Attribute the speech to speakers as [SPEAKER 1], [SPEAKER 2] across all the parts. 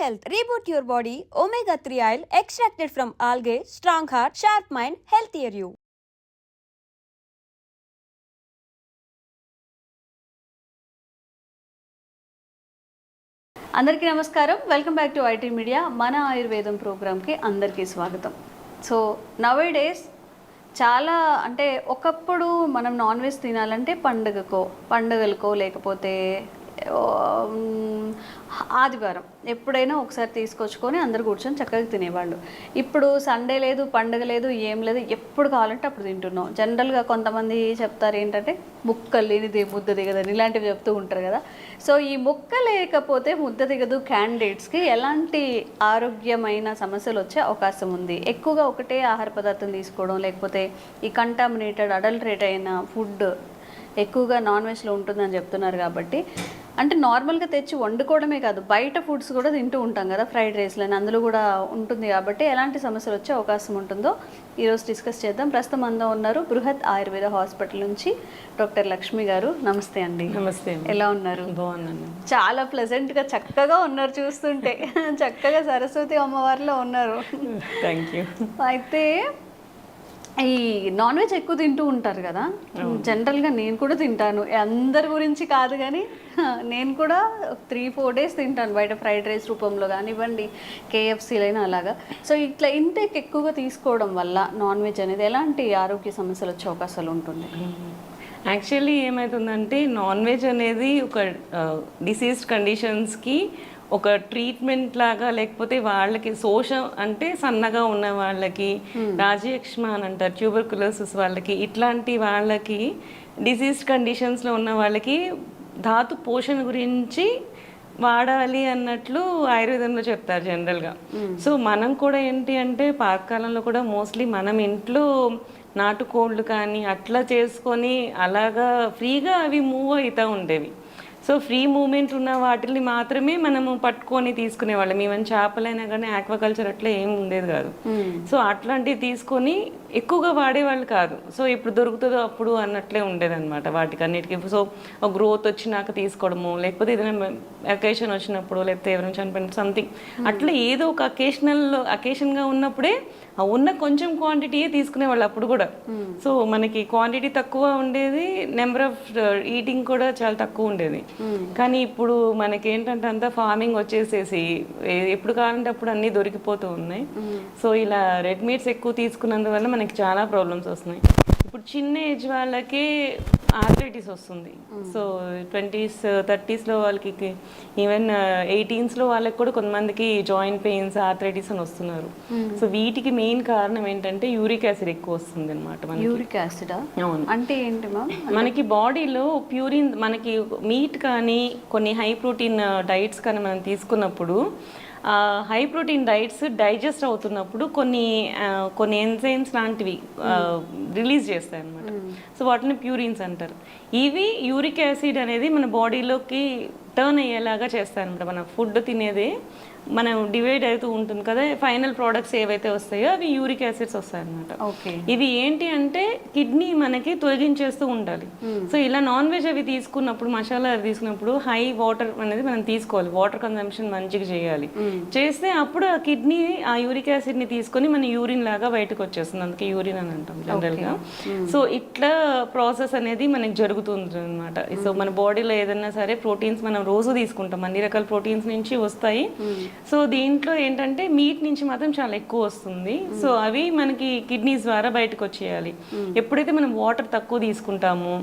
[SPEAKER 1] health. Your body body. Three 3 extracted from algae strong heart sharp mind healthier you
[SPEAKER 2] అందరికీ నమస్కారం welcome back to IT media మన ఆయుర్వేదం ప్రోగ్రామ్కి అందరికీ స్వాగతం సో నవే డేస్ చాలా అంటే ఒకప్పుడు మనం నాన్ వెజ్ తినాలంటే పండుగకో పండుగలకో లేకపోతే ఆదివారం ఎప్పుడైనా ఒకసారి తీసుకొచ్చుకొని అందరు కూర్చొని చక్కగా తినేవాళ్ళు. ఇప్పుడు సండే లేదు పండగ లేదు ఏం లేదు ఎప్పుడు కావాలంటే అప్పుడు తింటున్నాం. జనరల్గా కొంతమంది చెప్తారు ఏంటంటే ముక్క లేనిది ముద్ద దిగదని ఇలాంటివి చెప్తూ ఉంటారు కదా. సో ఈ ముక్క లేకపోతే ముద్ద దిగదు క్యాండిడేట్స్కి ఎలాంటి ఆరోగ్యమైన సమస్యలు వచ్చే అవకాశం ఉంది? ఎక్కువగా ఒకటే ఆహార పదార్థం తీసుకోవడం లేకపోతే ఈ కంటామినేటెడ్ అడల్టరేట్ అయిన ఫుడ్ ఎక్కువగా నాన్ వెజ్లో ఉంటుందని చెప్తున్నారు కాబట్టి అంటే నార్మల్గా తెచ్చి వండుకోవడమే కాదు బయట ఫుడ్స్ కూడా తింటూ ఉంటాం కదా ఫ్రైడ్ రైస్లని అందులో కూడా ఉంటుంది కాబట్టి ఎలాంటి సమస్యలు వచ్చే అవకాశం ఉంటుందో ఈరోజు డిస్కస్ చేద్దాం. ప్రస్తుతం అందా ఉన్నారు బృహత్ ఆయుర్వేద హాస్పిటల్ నుంచి డాక్టర్ లక్ష్మి గారు. నమస్తే అండి.
[SPEAKER 3] నమస్తే.
[SPEAKER 2] ఎలా ఉన్నారు?
[SPEAKER 3] బాగున్నాను.
[SPEAKER 2] చాలా ప్లెజెంట్గా చక్కగా ఉన్నారు చూస్తుంటే. చక్కగా సరస్వతి అమ్మవారిలో ఉన్నారు.
[SPEAKER 3] థ్యాంక్ యూ
[SPEAKER 2] అయితే ఈ నాన్ వెజ్ ఎక్కువ తింటూ ఉంటారు కదా. జనరల్గా నేను కూడా తింటాను. అందరి గురించి కాదు కానీ నేను కూడా త్రీ ఫోర్ డేస్ తింటాను. బయట ఫ్రైడ్ రైస్ రూపంలో కానివ్వండి కేఎఫ్సీలైనా అలాగా. సో ఇట్లా ఇంటేక్ ఎక్కువగా తీసుకోవడం వల్ల నాన్ వెజ్ అనేది ఎలాంటి ఆరోగ్య సమస్యలు వచ్చే అవకాశాలు ఉంటుంది?
[SPEAKER 3] యాక్చువల్లీ ఏమవుతుందంటే నాన్ వెజ్ అనేది ఒక డిసీజ్డ్ కండిషన్స్కి ఒక ట్రీట్మెంట్ లాగా లేకపోతే వాళ్ళకి శోషం అంటే సన్నగా ఉన్న వాళ్ళకి రాజయక్ష్మ అని అంటారు ట్యూబర్కులోసిస్ వాళ్ళకి ఇట్లాంటి వాళ్ళకి డిసీజ్ కండిషన్స్లో ఉన్న వాళ్ళకి ధాతు పోషణ గురించి వాడాలి అన్నట్లు ఆయుర్వేదంలో చెప్తారు జనరల్గా సో మనం కూడా ఏంటి అంటే పాతకాలంలో కూడా మోస్ట్లీ మనం ఇంట్లో నాటుకోళ్ళు కానీ అట్లా చేసుకొని అలాగా ఫ్రీగా అవి మూవ్ అవుతూ ఉండేవి. సో ఫ్రీ మూమెంట్ ఉన్న వాటిని మాత్రమే మనము పట్టుకొని తీసుకునేవాళ్ళం ఈవెన్ చేపలైనా కానీ ఆక్వాకల్చర్ అట్లా ఏం ఉండేది కాదు. సో అట్లాంటివి తీసుకొని ఎక్కువగా వాడేవాళ్ళు కాదు. సో ఇప్పుడు దొరుకుతుందో అప్పుడు అన్నట్లే ఉండేదన్నమాట వాటికి అన్నిటికీ సో గ్రోత్ వచ్చినాక తీసుకోవడము లేకపోతే ఏదైనా అకేషన్ వచ్చినప్పుడు లేకపోతే ఎవరైనా చనిపోయిన సంథింగ్ అట్లా ఏదో ఒక అకేషనల్ అకేషన్గా ఉన్నప్పుడే ఆ ఉన్న కొంచెం క్వాంటిటీయే తీసుకునేవాళ్ళు అప్పుడు కూడా. సో మనకి క్వాంటిటీ తక్కువ ఉండేది నెంబర్ ఆఫ్ ఈటింగ్ కూడా చాలా తక్కువ ఉండేది. కానీ ఇప్పుడు మనకి ఏంటంటే అంతా ఫార్మింగ్ వచ్చేసేసి ఎప్పుడు కావాలంటే అప్పుడు అన్నీ దొరికిపోతూ ఉన్నాయి. సో ఇలా రెడ్ మీట్స్ ఎక్కువ తీసుకున్నందువల్ల మనకి చాలా ప్రాబ్లమ్స్ వస్తున్నాయి. ఇప్పుడు చిన్న ఏజ్ వాళ్ళకి ఆర్థరైటిస్ వస్తుంది. సో ట్వంటీస్ థర్టీస్లో వాళ్ళకి ఈవెన్ ఎయిటీన్స్లో వాళ్ళకి కూడా కొంతమందికి జాయింట్ పెయిన్స్ ఆర్థరైటిస్ అని వస్తున్నారు. సో వీటికి మెయిన్ కారణం ఏంటంటే యూరిక్ యాసిడ్ ఎక్కువ వస్తుంది అనమాట
[SPEAKER 2] యూరిక్ యాసిడా?
[SPEAKER 3] అవును.
[SPEAKER 2] అంటే ఏంటి
[SPEAKER 3] మనకి బాడీలో ప్యూరిన్ మనకి మీట్ కానీ కొన్ని హై ప్రోటీన్ డైట్స్ కానీ మనం తీసుకున్నప్పుడు హై ప్రోటీన్ డైట్స్ డైజెస్ట్ అవుతున్నప్పుడు కొన్ని కొన్ని ఎంజైమ్స్ లాంటివి రిలీజ్ చేస్తాయి అనమాట సో వాటిని ప్యూరిన్స్ అంటారు. ఇవి యూరిక్ యాసిడ్ అనేది మన బాడీలోకి టర్న్ అయ్యేలాగా చేస్తాయి అనమాట మన ఫుడ్ తినేది మనం డివైడ్ అవుతూ ఉంటుంది కదా ఫైనల్ ప్రోడక్ట్స్ ఏవైతే వస్తాయో అవి యూరిక్ యాసిడ్స్ వస్తాయి అనమాట
[SPEAKER 2] ఓకే.
[SPEAKER 3] ఇవి ఏంటి అంటే కిడ్నీ మనకి తొలగించేస్తూ ఉండాలి. సో ఇలా నాన్ వెజ్ అవి తీసుకున్నప్పుడు మసాలా అవి తీసుకున్నప్పుడు హై వాటర్ అనేది మనం తీసుకోవాలి. వాటర్ కన్సంప్షన్ మంచిగా చేయాలి. చేస్తే అప్పుడు ఆ కిడ్నీ ఆ యూరిక్ యాసిడ్ని తీసుకొని మన యూరిన్ లాగా బయటకు వచ్చేస్తుంది. అందుకే యూరిన్ అని అంటాం జనరల్గా. సో ఇట్లా ప్రాసెస్ అనేది మనకి జరుగుతుంది అనమాట సో మన బాడీలో ఏదైనా సరే ప్రోటీన్స్ మనం రోజు తీసుకుంటాం. అన్ని రకాల ప్రోటీన్స్ నుంచి వస్తాయి. సో దీంట్లో ఏంటంటే మీట్ నుంచి మాత్రం చాలా ఎక్కువ వస్తుంది. సో అవి మనకి కిడ్నీస్ ద్వారా బయటకు వచ్చేయాలి. ఎప్పుడైతే మనం వాటర్ తక్కువ తీసుకుంటామో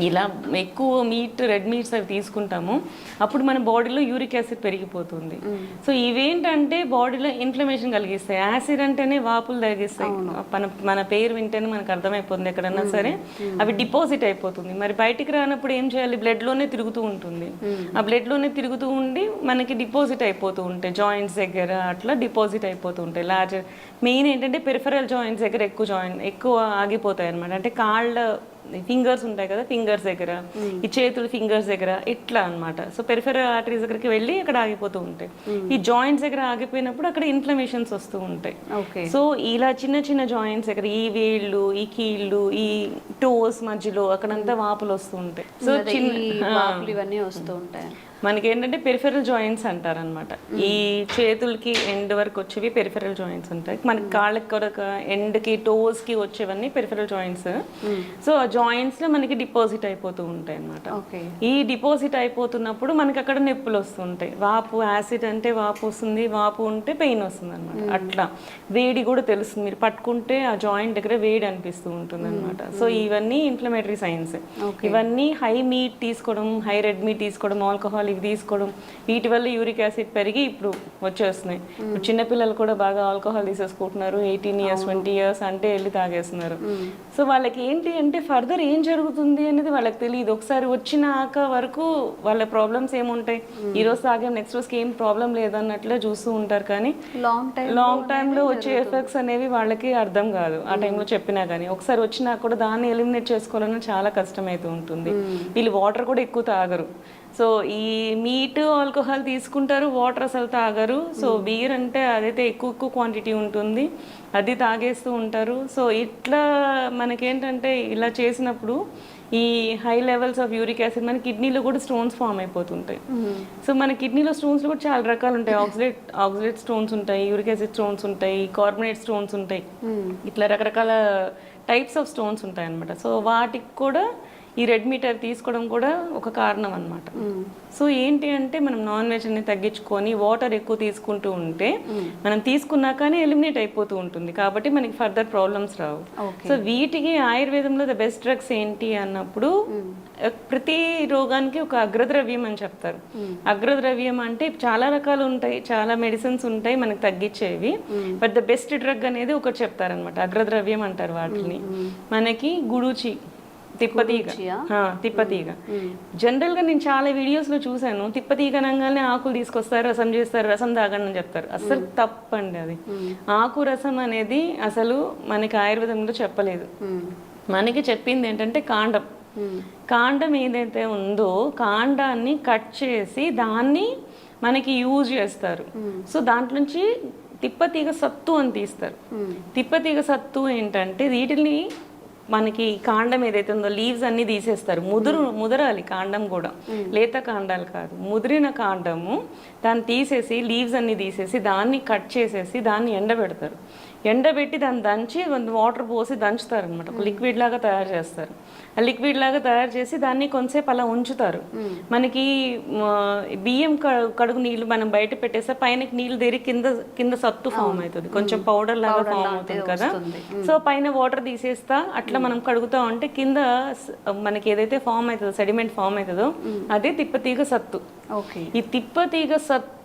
[SPEAKER 3] ఇలా ఎక్కువ మీట్ రెడ్ మీట్స్ అవి తీసుకుంటామో. అప్పుడు మన బాడీలో యూరిక్ యాసిడ్ పెరిగిపోతుంది. సో ఇవేంటంటే బాడీలో ఇన్ఫ్లమేషన్ కలిగిస్తాయి. యాసిడ్ అంటేనే వాపులు తగ్గిస్తాయి మన మన పేరు వింటేనే మనకు అర్థమైపోతుంది ఎక్కడన్నా సరే. అవి డిపాజిట్ అయిపోతుంది. మరి బయటికి రానప్పుడు ఏం చేయాలి? బ్లడ్లోనే తిరుగుతూ ఉంటుంది. ఆ బ్లడ్లోనే తిరుగుతూ ఉండి మనకి డిపాజిట్ అయిపోతూ ఉంటాయి. జాయింట్స్ దగ్గర అట్లా డిపాజిట్ అయిపోతూ ఉంటాయి. లార్జ్ మెయిన్ ఏంటంటే పెరిఫరల్ జాయింట్స్ దగ్గర ఎక్కువ జాయింట్ ఎక్కువ ఆగిపోతాయి అనమాట అంటే కాళ్ళ ఫింగర్స్ ఉంటాయి కదా ఫింగర్స్ దగ్గర. ఈ చేతులు ఫింగర్స్ దగ్గర ఇట్లా అన్నమాట. సో పెరిఫెరల్ ఆర్టరీస్ దగ్గరికి వెళ్ళి అక్కడ ఆగిపోతూ ఉంటాయి. ఈ జాయింట్స్ దగ్గర ఆగిపోయినప్పుడు అక్కడ ఇన్ఫ్లమేషన్స్ వస్తూ ఉంటాయి.
[SPEAKER 2] ఓకే.
[SPEAKER 3] సో ఇలా చిన్న చిన్న జాయింట్స్ దగ్గర ఈ వేళ్ళు ఈ కీళ్ళు ఈ టోస్ మధ్యలో అక్కడంతా వాపులు వస్తూ ఉంటాయి. సో చిన్న
[SPEAKER 2] వాపులు ఇవన్నీ వస్తూ ఉంటాయి.
[SPEAKER 3] మనకి ఏంటంటే పెరిఫెరల్ జాయింట్స్ అంటారనమాట. ఈ చేతులకి ఎండ్ వరకు వచ్చేవి పెరిఫెరల్ జాయింట్స్ ఉంటాయి మనకి కాళ్ళకి కొరకు ఎండ్కి టోస్కి వచ్చేవన్నీ పెరిఫెరల్ జాయింట్స్. సో ఆ జాయింట్స్లో మనకి డిపాజిట్ అయిపోతూ ఉంటాయి అనమాట ఈ డిపాజిట్ అయిపోతున్నప్పుడు మనకి అక్కడ నొప్పులు వస్తుంటాయి. వాపు యాసిడ్ అంటే వాపు వస్తుంది వాపు ఉంటే పెయిన్ వస్తుంది అనమాట అట్లా. వేడి కూడా తెలుస్తుంది. మీరు పట్టుకుంటే ఆ జాయింట్ దగ్గర వేడి అనిపిస్తూ ఉంటుంది అనమాట సో ఇవన్నీ ఇన్ఫ్లమేటరీ సైన్స్ ఇవన్నీ హై మీట్ తీసుకోవడం హై రెడ్ మీట్ తీసుకోవడం ఆల్కహాల్ ఇవి తీసుకోవడం. వీటి వల్ల యూరిక్ యాసిడ్ పెరిగి ఇప్పుడు వచ్చేస్తున్నాయి. ఇప్పుడు చిన్నపిల్లలు కూడా బాగా ఆల్కహాల్ తీసేసుకుంటున్నారు. ఎయిటీన్ ఇయర్స్ ట్వంటీ ఇయర్స్ అంటే వెళ్ళి తాగేస్తున్నారు. సో వాళ్ళకి ఏంటి అంటే ఫర్దర్ ఏం జరుగుతుంది అనేది వాళ్ళకి తెలియదు. ఒకసారి వచ్చినాక వరకు వాళ్ళ ప్రాబ్లమ్స్ ఏముంటాయి? ఈ రోజు తాగాం నెక్స్ట్ రోజుకి ఏం ప్రాబ్లం లేదన్నట్లే చూస్తూ ఉంటారు కానీ
[SPEAKER 2] లాంగ్ టైం
[SPEAKER 3] లాంగ్ టైంలో వచ్చే ఎఫెక్ట్స్ అనేవి వాళ్ళకి అర్థం కాదు. ఆ టైంలో చెప్పినా కానీ. ఒకసారి వచ్చినా కూడా దాన్ని ఎలిమినేట్ చేసుకోవాలన్నా చాలా కష్టమైతూ ఉంటుంది. వీళ్ళు వాటర్ కూడా ఎక్కువ తాగరు. సో ఈ మీట్ ఆల్కహాల్ తీసుకుంటారు వాటర్ అసలు తాగరు. సో బీర్ అంటే అదైతే ఎక్కువ ఎక్కువ క్వాంటిటీ ఉంటుంది. అది తాగేస్తూ ఉంటారు. సో ఇట్లా మనకేంటంటే ఇలా చేసినప్పుడు ఈ high levels of uric acid మన కిడ్నీలో కూడా స్టోన్స్ ఫామ్ అయిపోతుంటాయి. సో మన కిడ్నీలో స్టోన్స్ కూడా చాలా రకాలు ఉంటాయి. ఆక్సిలేట్ ఆక్సిలేట్ స్టోన్స్ ఉంటాయి యూరిక్ యాసిడ్ స్టోన్స్ ఉంటాయి కార్బోనేట్ స్టోన్స్ ఉంటాయి. ఇట్లా రకరకాల టైప్స్ ఆఫ్ స్టోన్స్ ఉంటాయి అన్నమాట సో వాటికి కూడా ఈ రెడ్ మీటర్ తీసుకోవడం కూడా ఒక కారణం అన్నమాట. సో ఏంటి అంటే మనం నాన్ వెజ్ అనేది తగ్గించుకొని వాటర్ ఎక్కువ తీసుకుంటూ ఉంటే మనం తీసుకున్నా కానీ ఎలిమినేట్ అయిపోతూ ఉంటుంది. కాబట్టి మనకి ఫర్దర్ ప్రాబ్లమ్స్ రావు. సో వీటికి ఆయుర్వేదంలో ద బెస్ట్ డ్రగ్స్ ఏంటి అన్నప్పుడు ప్రతి రోగానికి ఒక అగ్రద్రవ్యం అని చెప్తారు. అగ్రద్రవ్యం అంటే చాలా రకాలు ఉంటాయి చాలా మెడిసిన్స్ ఉంటాయి మనకి తగ్గించేవి. బట్ ద బెస్ట్ డ్రగ్ అనేది ఒకటి చెప్తారనమాట అగ్రద్రవ్యం అంటారు వాటిని. మనకి గుడుచి తిప్పతీగ. తిప్పతీగ. జనరల్గా నేను చాలా వీడియోస్లో చూసాను తిప్పతీగ అనగానే ఆకులు తీసుకొస్తారు రసం చేస్తారు రసం తాగండి అని చెప్తారు. అసలు తప్పండి అది. ఆకు రసం అనేది అసలు మనకి ఆయుర్వేదంలో చెప్పలేదు. మనకి చెప్పింది ఏంటంటే కాండం. కాండం ఏదైతే ఉందో కాండాన్ని కట్ చేసి దాన్ని మనకి యూజ్ చేస్తారు. సో దాంట్లో నుంచి తిప్పతీగ సత్తు అని తీస్తారు. తిప్పతీగ సత్తు ఏంటంటే వీటిని మనకి కాండం ఏదైతే ఉందో లీవ్స్ అన్ని తీసేస్తారు. ముదురు ముదరాలి కాండం కూడా. లేత కాండాలు కాదు. ముదిరిన కాండము దాన్ని తీసేసి లీవ్స్ అన్ని తీసేసి దాన్ని కట్ చేసేసి దాన్ని ఎండబెడతారు. ఎండబెట్టి దాన్ని దంచి వాటర్ పోసి దంచుతారు అనమాట ఒక లిక్విడ్ లాగా తయారు చేస్తారు. ఆ లిక్విడ్ లాగా తయారు చేసి దాన్ని కొంతసేపు అలా ఉంచుతారు. మనకి బియ్యం కడుగు నీళ్ళు మనం బయట పెట్టేస్తే పైన నీళ్ళు దేరి కింద కింద సత్తు ఫామ్ అవుతుంది. కొంచెం పౌడర్ లాగా ఫామ్ అవుతుంది కదా. సో పైన వాటర్ తీసేస్తా అట్లా మనం కడుగుతా ఉంటే కింద మనకి ఏదైతే ఫామ్ అవుతుందో సెడిమెంట్ ఫామ్ అవుతుందో అదే తిప్పతీగ సత్తు.
[SPEAKER 2] ఓకే.
[SPEAKER 3] ఈ తిప్పతీగ సత్తు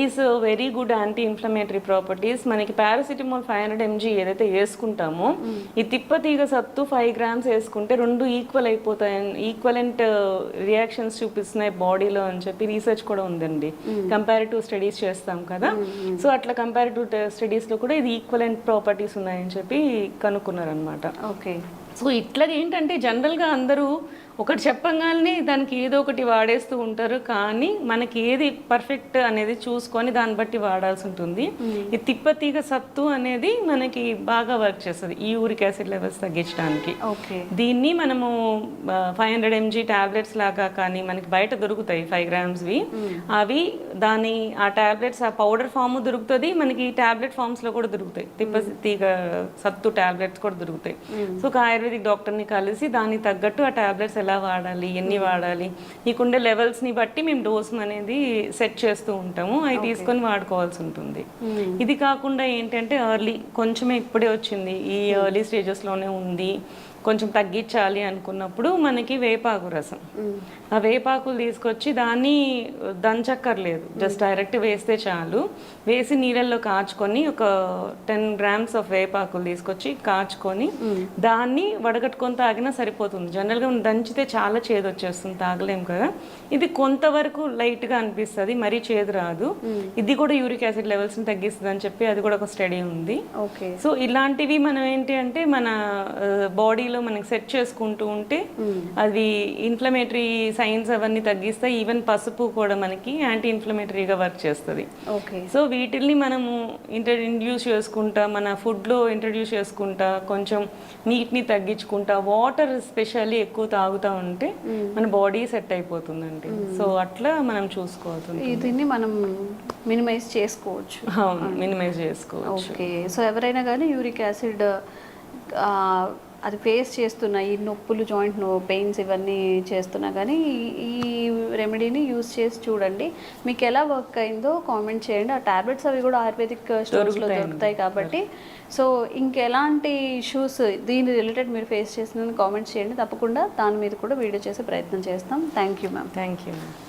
[SPEAKER 3] is very good anti inflammatory properties మనకి పారాసిటమాల్ ఫైవ్ హండ్రెడ్ ఎంజీ ఏదైతే వేసుకుంటామో ఈ తిప్పతీగ సత్తు ఫైవ్ గ్రామ్స్ వేసుకుంటే రెండు ఈక్వల్ అయిపోతాయి ఈక్వలెంట్ రియాక్షన్స్ చూపిస్తున్నాయి బాడీలో అని చెప్పి రీసెర్చ్ కూడా ఉందండి. కంపారిటివ్ స్టడీస్ చేస్తాం కదా. సో అట్లా కంపారిటివ్ స్టడీస్లో కూడా ఇది ఈక్వలెంట్ ప్రాపర్టీస్ ఉన్నాయని చెప్పి కనుక్కున్నారనమాట
[SPEAKER 2] ఓకే
[SPEAKER 3] సో ఇట్లా ఏంటంటే జనరల్గా అందరూ ఒకటి చెప్పగానే దానికి ఏదో ఒకటి వాడేస్తూ ఉంటారు. కానీ మనకి ఏది పర్ఫెక్ట్ అనేది చూసుకొని దాన్ని బట్టి వాడాల్సి ఉంటుంది. ఈ తిప్పతీగ సత్తు అనేది మనకి బాగా వర్క్ చేస్తుంది. ఈ యూరిక్ యాసిడ్ లెవెల్స్ తగ్గించడానికి. దీన్ని మనము ఫైవ్ హండ్రెడ్ ఎంజీ టాబ్లెట్స్ లాగా కానీ మనకి బయట దొరుకుతాయి ఫైవ్ గ్రామ్స్వి అవి దాని ఆ టాబ్లెట్స్ ఆ పౌడర్ ఫామ్ దొరుకుతుంది. మనకి టాబ్లెట్ ఫామ్స్లో కూడా దొరుకుతాయి. తిప్ప తీగ సత్తు టాబ్లెట్స్ కూడా దొరుకుతాయి. సో ఒక ఆయుర్వేదిక్ డాక్టర్ని కలిసి దానికి తగ్గట్టు ఆ టాబ్లెట్స్ ఎలా వాడాలి ఎన్ని వాడాలి నీకుండే లెవెల్స్ని బట్టి మేము డోస్ అనేది సెట్ చేస్తూ ఉంటాము. అవి తీసుకొని వాడుకోవాల్సి ఉంటుంది. ఇది కాకుండా ఏంటంటే ఎర్లీ కొంచెమే ఇప్పుడే వచ్చింది. ఈ ఎర్లీ స్టేజెస్లోనే ఉంది. కొంచెం తగ్గించాలి అనుకున్నప్పుడు మనకి వేపాకు రసం. ఆ వేపాకులు తీసుకొచ్చి దాన్ని దంచక్కర్లేదు. జస్ట్ డైరెక్ట్ వేస్తే చాలు. వేసి నీళ్ళల్లో కాచుకొని ఒక టెన్ గ్రామ్స్ ఆఫ్ వేపాకులు తీసుకొచ్చి కాచుకొని దాన్ని వడగట్టుకొని తాగినా సరిపోతుంది. జనరల్గా దంచితే చాలా చేదు వచ్చేస్తుంది. తాగలేం కదా. ఇది కొంతవరకు లైట్గా అనిపిస్తుంది మరీ చేదు రాదు. ఇది కూడా యూరిక్ యాసిడ్ లెవెల్స్ని తగ్గిస్తుంది అని చెప్పి అది కూడా ఒక స్టడీ ఉంది.
[SPEAKER 2] ఓకే.
[SPEAKER 3] సో ఇలాంటివి మనం ఏంటి అంటే మన బాడీలో బాడీలో మనకి సెట్ చేసుకుంటూ ఉంటే అది ఇన్ఫ్లమేటరీ సైన్స్ అవన్నీ తగ్గిస్తాయి ఈవెన్ పసుపు కూడా మనకి యాంటీ ఇన్ఫ్లమేటరీగా వర్క్ చేస్తుంది.
[SPEAKER 2] ఓకే.
[SPEAKER 3] సో వీటిల్ని మనము ఇంటర్ ఇంట్రడ్యూస్ చేసుకుంటా మన ఫుడ్లో ఇంట్రడ్యూస్ చేసుకుంటా కొంచెం నీట్ని తగ్గించుకుంటా వాటర్ స్పెషల్లీ ఎక్కువ తాగుతూ ఉంటే మన బాడీ సెట్ అయిపోతుందండి. సో అట్లా మనం చూసుకోవాలి
[SPEAKER 2] దీన్ని మనం మినిమైజ్ చేసుకోవచ్చు.
[SPEAKER 3] అవును మినిమైజ్ చేసుకోవచ్చు.
[SPEAKER 2] ఓకే. సో ఎవరైనా కానీ యూరిక్ యాసిడ్ అది ఫేస్ చేస్తున్న ఈ నొప్పులు జాయింట్ నో పెయిన్స్ ఇవన్నీ చేస్తున్నా కానీ ఈ- రెమెడీని యూస్ చేసి చూడండి. మీకు ఎలా వర్క్ అయిందో కామెంట్ చేయండి. ఆ టాబ్లెట్స్ అవి కూడా ఆయుర్వేదిక్ స్టోర్స్లో దొరుకుతాయి కాబట్టి. సో ఇంకెలాంటి ఇష్యూస్ దీని రిలేటెడ్ మీరు ఫేస్ చేసిన కామెంట్స్ చేయండి. తప్పకుండా దాని మీద కూడా వీడియో చేసే ప్రయత్నం చేస్తాం. Thank you ma'am
[SPEAKER 3] thank you